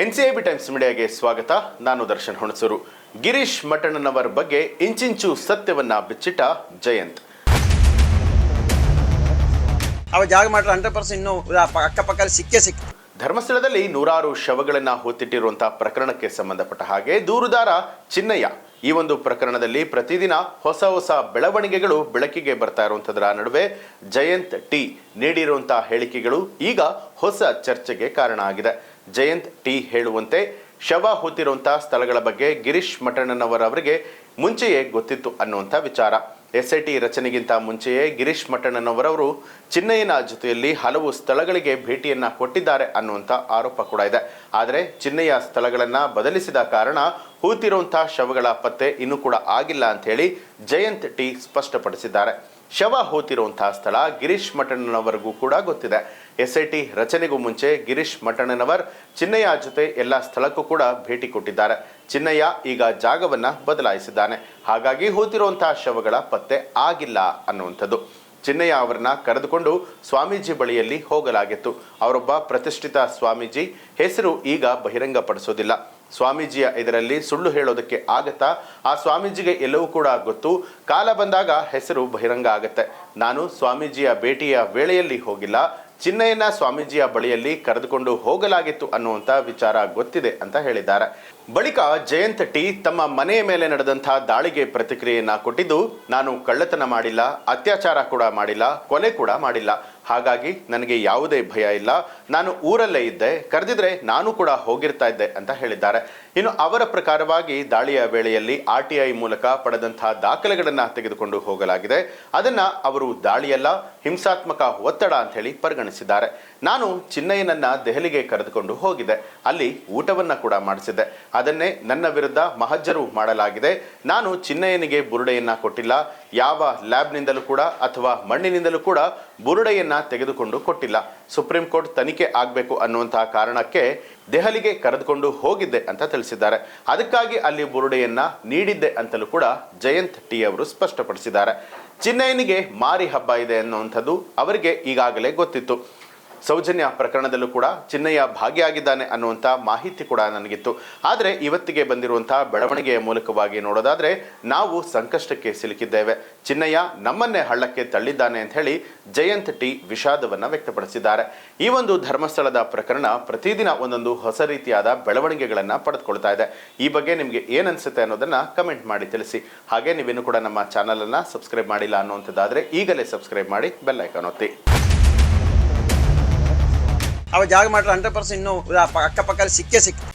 N C I B Times ಮೀಡಿಯಾಗೆ ಸ್ವಾಗತ. ನಾನು ದರ್ಶನ್ ಹುಣಸೂರು. ಗಿರೀಶ್ ಮಠಣ್ಣನವರ ಬಗ್ಗೆ ಇಂಚಿಂಚು ಸತ್ಯವನ್ನ ಬಿಚ್ಚಿಟ್ಟ ಜಯಂತ್. ಅವ ಜಾಗ ಮಾಡ್ರೆ ಹಂಡ್ರೆಡ್ ಪರ್ಸೆಂಟ್ ಇನ್ನೂ ಅಕ್ಕಪಕ್ಕ ಸಿಕ್ಕೇ ಸಿಕ್ಕ ಧರ್ಮಸ್ಥಳದಲ್ಲಿ ನೂರಾರು ಶವಗಳನ್ನ ಹೊತ್ತಿಟ್ಟಿರುವಂತಹ ಪ್ರಕರಣಕ್ಕೆ ಸಂಬಂಧಪಟ್ಟ ಹಾಗೆ ದೂರುದಾರ ಚಿನ್ನಯ್ಯ. ಈ ಒಂದು ಪ್ರಕರಣದಲ್ಲಿ ಪ್ರತಿದಿನ ಹೊಸ ಹೊಸ ಬೆಳವಣಿಗೆಗಳು ಬೆಳಕಿಗೆ ಬರ್ತಾ ಇರುವಂತದರ ನಡುವೆ ಜಯಂತ್ ಟಿ ನೀಡಿರುವಂತಹ ಹೇಳಿಕೆಗಳು ಈಗ ಹೊಸ ಚರ್ಚೆಗೆ ಕಾರಣ ಆಗಿದೆ. ಜಯಂತ್ ಟಿ ಹೇಳುವಂತೆ ಶವ ಹೊತ್ತಿರುವಂತಹ ಸ್ಥಳಗಳ ಬಗ್ಗೆ ಗಿರೀಶ್ ಮಠಣ್ಣನವರವರಿಗೆ ಮುಂಚೆಯೇ ಗೊತ್ತಿತ್ತು ಅನ್ನುವಂಥ ವಿಚಾರ. ಎಸ್ ಐ ಟಿ ರಚನೆಗಿಂತ ಮುಂಚೆಯೇ ಗಿರೀಶ್ ಮಠಣ್ಣನವರವರು ಚಿನ್ನಯ್ಯನ ಜೊತೆಯಲ್ಲಿ ಹಲವು ಸ್ಥಳಗಳಿಗೆ ಭೇಟಿಯನ್ನ ಕೊಟ್ಟಿದ್ದಾರೆ ಅನ್ನುವಂಥ ಆರೋಪ ಕೂಡ ಇದೆ. ಆದರೆ ಚಿನ್ನಯ್ಯ ಸ್ಥಳಗಳನ್ನ ಬದಲಿಸಿದ ಕಾರಣ ಹೂತಿರುವಂತಹ ಶವಗಳ ಪತ್ತೆ ಇನ್ನೂ ಕೂಡ ಆಗಿಲ್ಲ ಅಂತ ಹೇಳಿ ಜಯಂತ್ ಟಿ ಸ್ಪಷ್ಟಪಡಿಸಿದ್ದಾರೆ. ಶವ ಹೋತಿರುವಂತಹ ಸ್ಥಳ ಗಿರೀಶ್ ಮಠಣ್ಣನವರಿಗೂ ಕೂಡ ಗೊತ್ತಿದೆ. ಎಸ್ ಐ ಟಿ ರಚನೆಗೂ ಮುಂಚೆ ಗಿರೀಶ್ ಮಠಣ್ಣನವರ್ ಚಿನ್ನಯ್ಯ ಜೊತೆ ಎಲ್ಲ ಸ್ಥಳಕ್ಕೂ ಕೂಡ ಭೇಟಿ ಕೊಟ್ಟಿದ್ದಾರೆ. ಚಿನ್ನಯ್ಯ ಈಗ ಜಾಗವನ್ನ ಬದಲಾಯಿಸಿದ್ದಾನೆ. ಹಾಗಾಗಿ ಹೋತಿರುವಂತಹ ಶವಗಳ ಪತ್ತೆ ಆಗಿಲ್ಲ ಅನ್ನುವಂಥದ್ದು. ಚಿನ್ನಯ್ಯ ಅವರನ್ನ ಕರೆದುಕೊಂಡು ಸ್ವಾಮೀಜಿ ಬಳಿಯಲ್ಲಿ ಹೋಗಲಾಗಿತ್ತು. ಅವರೊಬ್ಬ ಪ್ರತಿಷ್ಠಿತ ಸ್ವಾಮೀಜಿ ಹೆಸರು ಈಗ ಬಹಿರಂಗಪಡಿಸೋದಿಲ್ಲ. ಸ್ವಾಮೀಜಿಯ ಇದರಲ್ಲಿ ಸುಳ್ಳು ಹೇಳೋದಕ್ಕೆ ಆಗತ್ತಾ? ಆ ಸ್ವಾಮೀಜಿಗೆ ಎಲ್ಲವೂ ಕೂಡ ಗೊತ್ತು. ಕಾಲ ಬಂದಾಗ ಹೆಸರು ಬಹಿರಂಗ ಆಗತ್ತೆ. ನಾನು ಸ್ವಾಮೀಜಿಯ ಭೇಟಿಯ ವೇಳೆಯಲ್ಲಿ ಹೋಗಿಲ್ಲ. ಚಿನ್ನಯ್ಯನ ಸ್ವಾಮೀಜಿಯ ಬಳಿಯಲ್ಲಿ ಕರೆದುಕೊಂಡು ಹೋಗಲಾಗಿತ್ತು ಅನ್ನುವಂಥ ವಿಚಾರ ಗೊತ್ತಿದೆ ಅಂತ ಹೇಳಿದ್ದಾರೆ. ಬಳಿಕ ಜಯಂತ್ ಟಿ ತಮ್ಮ ಮನೆಯ ಮೇಲೆ ನಡೆದಂಥ ದಾಳಿಗೆ ಪ್ರತಿಕ್ರಿಯೆಯನ್ನ ಕೊಟ್ಟಿದ್ದು, ನಾನು ಕಳ್ಳತನ ಮಾಡಿಲ್ಲ, ಅತ್ಯಾಚಾರ ಕೂಡ ಮಾಡಿಲ್ಲ, ಕೊಲೆ ಕೂಡ ಮಾಡಿಲ್ಲ. ಹಾಗಾಗಿ ನನಗೆ ಯಾವುದೇ ಭಯ ಇಲ್ಲ. ನಾನು ಊರಲ್ಲೇ ಇದ್ದೆ. ಕರೆದಿದ್ರೆ ನಾನು ಕೂಡ ಹೋಗಿರ್ತಾ ಇದ್ದೆ ಅಂತ ಹೇಳಿದ್ದಾರೆ. ಇನ್ನು ಅವರ ಪ್ರಕಾರವಾಗಿ ದಾಳಿಯ ವೇಳೆಯಲ್ಲಿ ಆರ್ ಟಿ ಐ ಮೂಲಕ ಪಡೆದಂತಹ ದಾಖಲೆಗಳನ್ನು ತೆಗೆದುಕೊಂಡು ಹೋಗಲಾಗಿದೆ. ಅದನ್ನ ಅವರು ದಾಳಿಯಲ್ಲ, ಹಿಂಸಾತ್ಮಕ ಒತ್ತಡ ಅಂತ ಹೇಳಿ ಪರಿಗಣಿಸಿದ್ದಾರೆ. ನಾನು ಚಿನ್ನಯ್ಯನನ್ನ ದೆಹಲಿಗೆ ಕರೆದುಕೊಂಡು ಹೋಗಿದ್ದೆ. ಅಲ್ಲಿ ಊಟವನ್ನ ಕೂಡ ಮಾಡಿಸಿದ್ದೆ. ಅದನ್ನೇ ನನ್ನ ವಿರುದ್ಧ ಮಹಜ್ಜರು ಮಾಡಲಾಗಿದೆ. ನಾನು ಚಿನ್ನಯ್ಯನಿಗೆ ಬುರುಡೆಯನ್ನ ಕೊಟ್ಟಿಲ್ಲ. ಯಾವ ಲ್ಯಾಬ್ನಿಂದಲೂ ಕೂಡ ಅಥವಾ ಮಣ್ಣಿನಿಂದಲೂ ಕೂಡ ಬುರುಡೆಯನ್ನ ತೆಗೆದುಕೊಂಡು ಕೊಟ್ಟಿಲ್ಲ. ಸುಪ್ರೀಂ ಕೋರ್ಟ್ ತನಿಖೆ ಆಗಬೇಕು ಅನ್ನುವಂತಹ ಕಾರಣಕ್ಕೆ ದೆಹಲಿಗೆ ಕರೆದುಕೊಂಡು ಹೋಗಿದ್ದೆ ಅಂತ ತಿಳಿಸಿದ್ದಾರೆ. ಅದಕ್ಕಾಗಿ ಅಲ್ಲಿ ಬುರುಡೆಯನ್ನ ನೀಡಿದ್ದೆ ಅಂತಲೂ ಕೂಡ ಜಯಂತ್ ಟಿ ಅವರು ಸ್ಪಷ್ಟಪಡಿಸಿದ್ದಾರೆ. ಚಿನ್ನಯ್ಯನಿಗೆ ಮಾರಿ ಹಬ್ಬ ಇದೆ ಅನ್ನುವಂಥದ್ದು ಅವರಿಗೆ ಈಗಾಗಲೇ ಗೊತ್ತಿತ್ತು. ಸೌಜನ್ಯ ಪ್ರಕರಣದಲ್ಲೂ ಕೂಡ ಚಿನ್ನಯ್ಯ ಭಾಗಿಯಾಗಿದ್ದಾನೆ ಅನ್ನುವಂಥ ಮಾಹಿತಿ ಕೂಡ ನನಗಿತ್ತು. ಆದರೆ ಇವತ್ತಿಗೆ ಬಂದಿರುವಂತಹ ಬೆಳವಣಿಗೆಯ ಮೂಲಕವಾಗಿ ನೋಡೋದಾದ್ರೆ ನಾವು ಸಂಕಷ್ಟಕ್ಕೆ ಸಿಲುಕಿದ್ದೇವೆ. ಚಿನ್ನಯ್ಯ ನಮ್ಮನ್ನೇ ಹಳ್ಳಕ್ಕೆ ತಳ್ಳಿದ್ದಾನೆ ಅಂತ ಹೇಳಿ ಜಯಂತ್ ಟಿ ವಿಷಾದವನ್ನು ವ್ಯಕ್ತಪಡಿಸಿದ್ದಾರೆ. ಈ ಒಂದು ಧರ್ಮಸ್ಥಳದ ಪ್ರಕರಣ ಪ್ರತಿದಿನ ಒಂದೊಂದು ಹೊಸ ರೀತಿಯಾದ ಬೆಳವಣಿಗೆಗಳನ್ನು ಪಡೆದುಕೊಳ್ತಾ ಇದೆ. ಈ ಬಗ್ಗೆ ನಿಮಗೆ ಏನನ್ಸುತ್ತೆ ಅನ್ನೋದನ್ನು ಕಮೆಂಟ್ ಮಾಡಿ ತಿಳಿಸಿ. ಹಾಗೆ ನೀವಿನ್ನು ಕೂಡ ನಮ್ಮ ಚಾನಲನ್ನು ಸಬ್ಸ್ಕ್ರೈಬ್ ಮಾಡಿಲ್ಲ ಅನ್ನುವಂಥದ್ದಾದರೆ ಈಗಲೇ ಸಬ್ಸ್ಕ್ರೈಬ್ ಮಾಡಿ ಬೆಲ್ ಐಕಾನ್ ಒತ್ತಿ. ಅವ ಜಾಗ ಮಾಡಿದ್ರೆ ಹಂಡ್ರೆಡ್ ಪರ್ಸೆಂಟ್ ಇನ್ನೂ ಅಕ್ಕಪಕ್ಕದಲ್ಲಿ ಸಿಕ್ಕೇ ಸಿಕ್ತು.